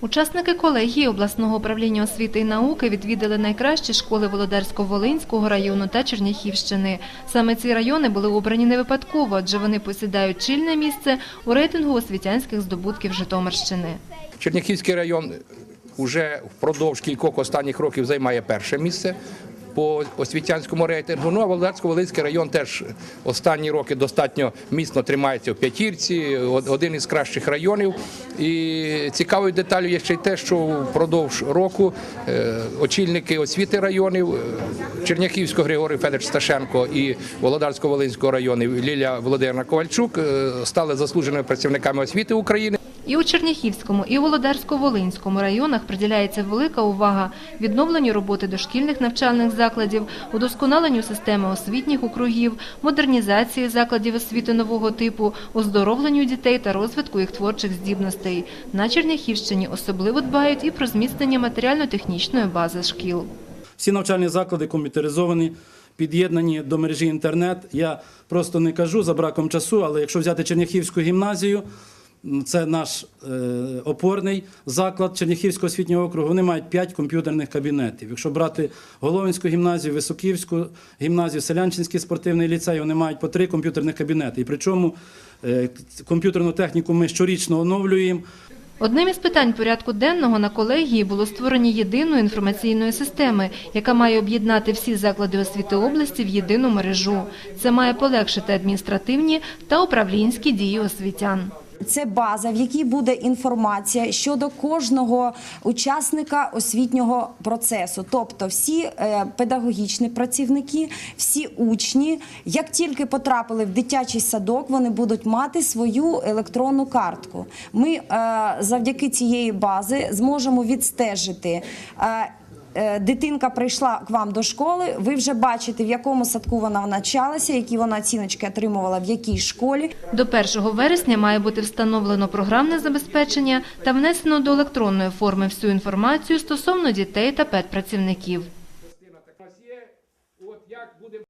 Учасники колегії обласного управління освіти і науки відвідали найкращі школи Володарсько-Волинського району та Черняхівщини. Саме ці райони були обрані не випадково, адже вони посідають чільне місце у рейтингу освітянських здобутків Житомирщини. Черняхівський район вже впродовж кількох останніх років займає перше місце по освітянському рейтингу. Ну а Володарсько-Волинський район теж останні роки достатньо міцно тримається в п'ятірці, один із кращих районів. І цікавою деталю є ще й те, що впродовж року е, очільники освіти районів е, Черняхівського Григорій Федорович Сташенко і Володарсько-Волинського районів Лілія Володимирна Ковальчук е, стали заслуженими працівниками освіти України. І у Черняхівському, і Володарсько-Волинському районах приділяється велика увага відновленню роботи дошкільних навчальних закладів, удосконаленню системи освітніх округів, модернізації закладів освіти нового типу, оздоровленню дітей та розвитку їх творчих здібностей. На Черняхівщині особливо дбають і про зміцнення матеріально-технічної бази шкіл. Всі навчальні заклади комп'ютеризовані, під'єднані до мережі інтернет. Я просто не кажу за браком часу, але якщо взяти Черняхівську гімназію, це наш е, опорний заклад Черняхівського освітнього округу. Вони мають 5 комп'ютерних кабінетів. Якщо брати Головинську гімназію, Високівську гімназію, Селянчинський спортивний ліцей, вони мають по 3 комп'ютерних кабінети. І причому е, комп'ютерну техніку ми щорічно оновлюємо. Одним із питань порядку денного на колегії було створення єдиної інформаційної системи, яка має об'єднати всі заклади освіти області в єдину мережу. Це має полегшити адміністративні та управлінські дії освітян. Це база, в якій буде інформація щодо кожного учасника освітнього процесу, тобто всі е, педагогічні працівники, всі учні, як тільки потрапили в дитячий садок, вони будуть мати свою електронну картку. Ми е, завдяки цієї бази зможемо відстежити. Е, Дитинка прийшла к вам до школи. Ви вже бачите, в якому садку вона навчалася, які вона оціночки отримувала, в якій школі. До 1 вересня має бути встановлено програмне забезпечення та внесено до електронної форми всю інформацію стосовно дітей та педпрацівників.